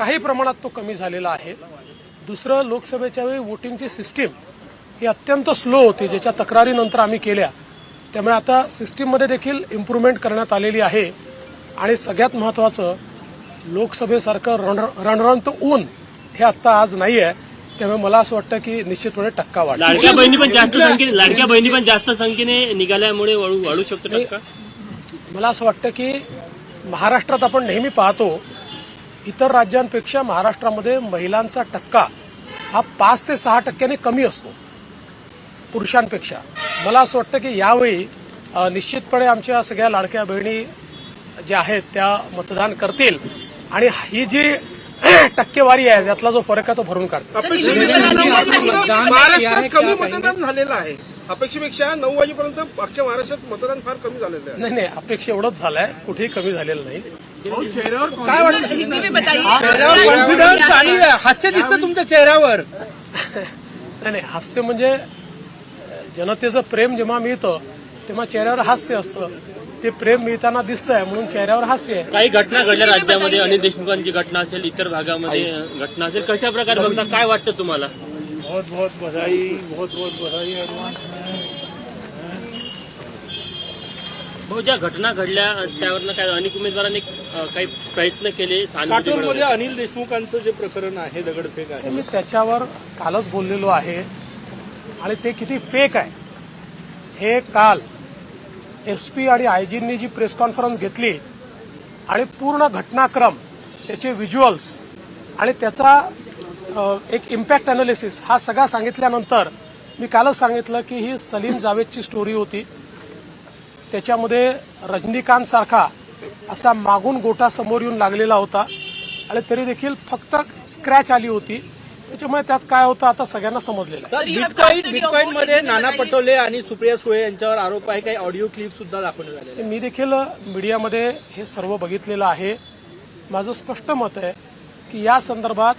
काही प्रमाणात तो कमी झालेला आहे. दुसरं लोकसभेच्या वेळी वोटिंगची सिस्टीम ही अत्यंत स्लो होती ज्याच्या तक्रारीनंतर आम्ही केल्या. त्यामुळे आता सिस्टीममध्ये देखील इम्प्रूव्हमेंट करण्यात आलेली आहे. आणि सगळ्यात महत्वाचं लोकसभेसारखं रण रणरणत ऊन हे आत्ता आज नाही आहे त्यामुळे मला असं वाटतं की निश्चितपणे टक्का वाढ लाडक्या बहिणी पण जास्त संख्येने लाडक्या बहिणी पण जास्त संख्येने निघाल्यामुळे वाढू वाढू शकतो मला असं वाटतं की महाराष्ट्रात आपण नेहमी पाहतो इतर राज्यांपेक्षा महाराष्ट्रामध्ये महिलांचा टक्का हा पाच ते सहा टक्क्याने कमी असतो. पुरुषांपेक्षा. मला असं वाटतं की यावेळी निश्चितपणे आमच्या सगळ्या लाडक्या बहिणी ज्या आहेत त्या मतदान करतील. आणि ही जी टक्केवारी आहे. त्यातला जो फरक आहे तो भरून काढतील अपेक्षेपेक्षा महाराष्ट्रात कमी मतदान झालेलं आहे. अपेक्षेपेक्षा नऊ वाजेपर्यंत अख्ख्या महाराष्ट्रात मतदान फार कमी झालेलं आहे. नाही नाही अपेक्षा एवढंच झालंय. कुठेही कमी झालेलं नाही. काय वाटतं? कॉन्फिडन्स आणि हास्य दिसतं तुमच्या चेहऱ्यावर. नाही नाही हास्य म्हणजे जनतेचं प्रेम जेव्हा मिळतं तेव्हा चेहऱ्यावर हास्य असतं. ते प्रेम मिळताना दिसतंय म्हणून चेहऱ्यावर हास्य आहे. काही घटना घडल्या राज्यामध्ये अनिल देशमुखांची घटना असेल इतर भागामध्ये घटना असेल कशा प्रकारे बघता? काय वाटतं तुम्हाला? बहुत बहुत बधाई बहुत बहुत बधाई भाऊ ज्या घटना घडल्या त्यावरनं काय अनेक उमेदवारांनी काही प्रयत्न केले काटोलमध्ये मिळवण्यासाठी. अनिल देशमुखांचं जे प्रकरण आहे दगडफेक आहे. मी त्याच्यावर कालच बोललेलो आहे. आणि ते किती फेक आहे. हे काल एसपी आणि आयजींनी जी प्रेस कॉन्फरन्स घेतली आणि पूर्ण घटनाक्रम त्याचे व्हिज्युअल्स आणि त्याचा एक इम्पॅक्ट अनालिसिस हा सगळा सांगितल्यानंतर मी कालच सांगितलं की ही सलीम जावेदची स्टोरी होती. त्याच्यामध्ये रजनीकांत सारखा असा मागून गोटा समोर येऊन लागलेला होता आणि तरी देखील फक्त स्क्रॅच आली होती. त्याच्यामुळे त्यात काय होतं आता सगळ्यांना समजलेलं आहे. Bitcoin bitcoin. मध्ये नाना. पटोले आणि सुप्रिया सुळे यांच्यावर आरोप आहे काही ऑडिओ क्लिप सुद्धा दाखवण्यात आलेले ते मी देखील मीडियामध्ये हे सर्व बघितलेलं आहे. माझं स्पष्ट मत आहे की या संदर्भात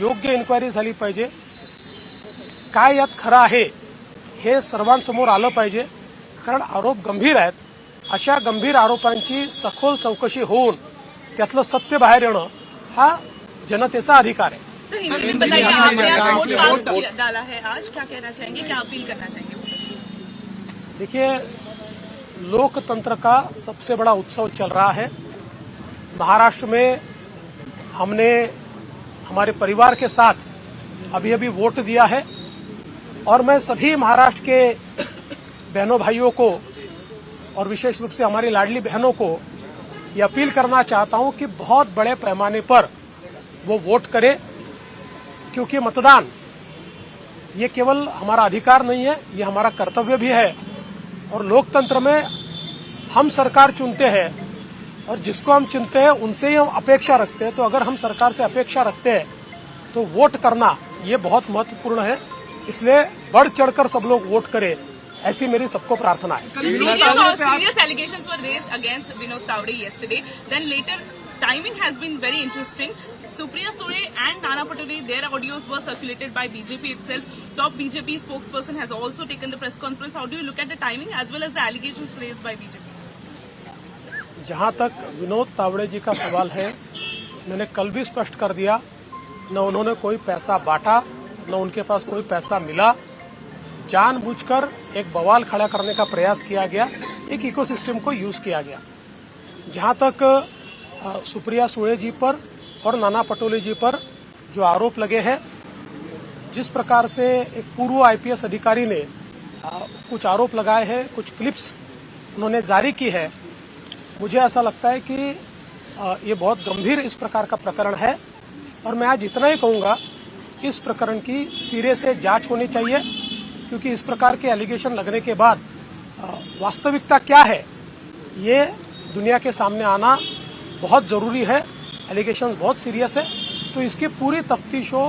योग्य इन्क्वायरी झाली पाहिजे. काय यात खरं आहे हे सर्वांसमोर आलं पाहिजे. कारण आरोप गंभीर आहेत. अशा गंभीर आरोपांची सखोल चौकशी होऊन त्यातलं सत्य बाहेर येणं हा जनतेचा अधिकार आहे. सर हिंदी में बताइए आपने आज वोट कास्ट डाला है आज क्या कहना चाहेंगे क्या अपील करना चाहेंगे? देखिए लोकतंत्र का सबसे बड़ा उत्सव चल रहा है। महाराष्ट्र में हमने हमारे परिवार के साथ अभी अभी वोट दिया है और मैं सभी महाराष्ट्र के बहनों भाइयों को और विशेष रूप से हमारी लाडली बहनों को ये अपील करना चाहता हूँ कि बहुत बड़े पैमाने पर वो वोट करें। क्योंकि मतदान ये केवल हमारा अधिकार नहीं है ये हमारा कर्तव्य भी है। और लोकतंत्र में हम सरकार चुनते हैं और जिसको हम चुनते हैं उनसे ही हम अपेक्षा रखते हैं। तो अगर हम सरकार से अपेक्षा रखते हैं तो वोट करना ये बहुत महत्वपूर्ण है। इसलिए बढ़ चढ़कर सब लोग वोट करें ऐसी मेरी सबको प्रार्थना है। Timing has been very interesting. Supriya Sure and Nana Patole, their audios were circulated by BJP itself. Top BJP spokesperson has also taken the press conference. How do you look at the timing as well as the allegations raised by BJP? जहाँ तक विनोद तावड़े जी का सवाल है मैंने कल भी स्पष्ट कर दिया न उन्होंने कोई पैसा बांटा न उनके पास कोई पैसा मिला जानबूझकर एक बवाल खड़ा करने का प्रयास किया गया एक इकोसिस्टम को यूज़ किया गया जहाँ तक अ, सुप्रिया सुळे जी पर और नाना पटोले जी पर जो आरोप लगे हैं, जिस प्रकार से एक पूर्व आईपीएस अधिकारी ने कुछ आरोप लगाए हैं, कुछ क्लिप्स उन्होंने जारी की है, मुझे ऐसा लगता है कि ये बहुत गंभीर इस प्रकार का प्रकरण है। और मैं आज इतना ही कहूँगा, इस प्रकरण की सिरे से जाँच होनी चाहिए, क्योंकि इस प्रकार के एलिगेशन लगने के बाद वास्तविकता क्या है, ये दुनिया के सामने आना बहुत ज़रूरी है एलिगेशन बहुत सीरियस है तो इसकी पूरी तफ्तीश हो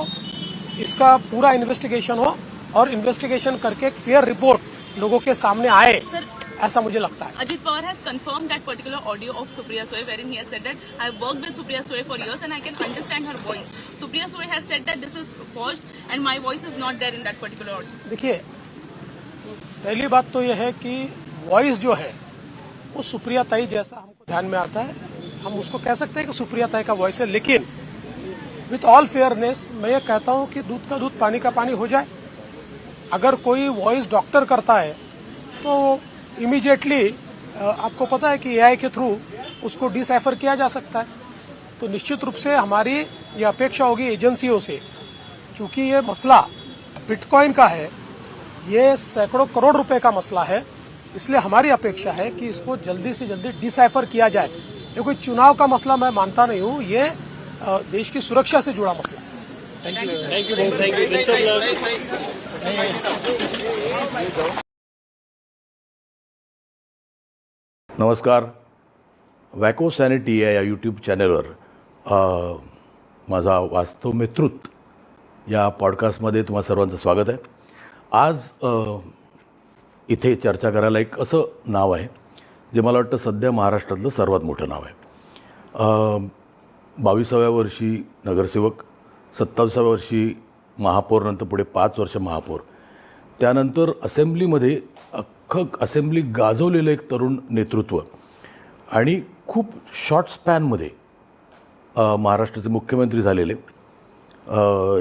इसका पूरा इन्वेस्टिगेशन हो और इन्वेस्टिगेशन करके एक फेयर रिपोर्ट लोगों के सामने आए ऐसा मुझे लगता है। Ajit Pawar has confirmed that particular audio of Supriya Sule wherein said that I work with Supriya Sule for years and I can understand her voice Supriya Sule has said that this is forged and my voice is not there in that particular audio देखिए पहली बात तो यह है कि voice जो है वो सुप्रिया ताई जैसा हमको ध्यान में आता है। हम उसको कह सकते हैं कि सुप्रिया ताई का वॉइस है, लेकिन विथ ऑल फेयरनेस मैं ये कहता हूँ कि दूध का दूध, पानी का पानी हो जाए। अगर कोई वॉइस डॉक्टर करता है तो इमीडिएटली आपको पता है कि एआई के थ्रू उसको डिसाइफर किया जा सकता है। तो निश्चित रूप से हमारी ये अपेक्षा होगी एजेंसियों से, चूँकि ये मसला बिटकॉइन का है, ये सैकड़ों करोड़ रुपए का मसला है, इसलिए हमारी अपेक्षा है कि इसको जल्दी से जल्दी डिसाइफर किया जाए। ये कोई चुनाव का मसला मैं मानता नहीं हूँ। ये देश की सुरक्षा से जुड़ा मसला। नमस्कार। वॅको सॅनिटी या या यूट्यूब चॅनलवर अ, माझा वास्तव मित्रुत या पॉडकास्टमध्ये तुम्हा सर्वांचं स्वागत आहे. आज इथे चर्चा करायला एक असं नाव आहे. जे मला वाटतं सध्या महाराष्ट्रातलं सर्वात मोठं नाव आहे. बावीसाव्या वर्षी नगरसेवक सत्तावीसाव्या वर्षी महापौर नंतर पुढे पाच वर्ष महापौर. त्यानंतर असेंब्लीमध्ये अख्खं असेंब्ली गाजवलेलं एक तरुण नेतृत्व आणि खूप शॉर्ट स्पॅनमध्ये महाराष्ट्राचे मुख्यमंत्री झालेले.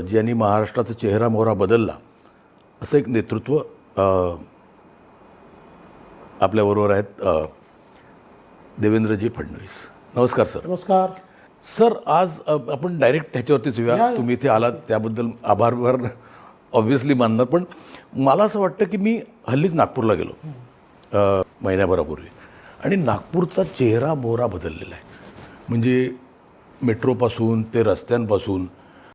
ज्यांनी महाराष्ट्राचा चेहरा मोहरा बदलला असं एक नेतृत्व आपल्याबरोबर आहेत देवेंद्रजी फडणवीस. नमस्कार सर. नमस्कार. सर आज आपण डायरेक्ट ह्याच्यावरतीच येऊया. तुम्ही इथे आलात त्याबद्दल आभार ऑब्व्हियसली मानणार पण मला असं वाटतं की मी हल्लीच नागपूरला गेलो महिन्याभरापूर्वी. आणि नागपूरचा चेहरा मोहरा बदललेला आहे. म्हणजे मेट्रोपासून ते रस्त्यांपासून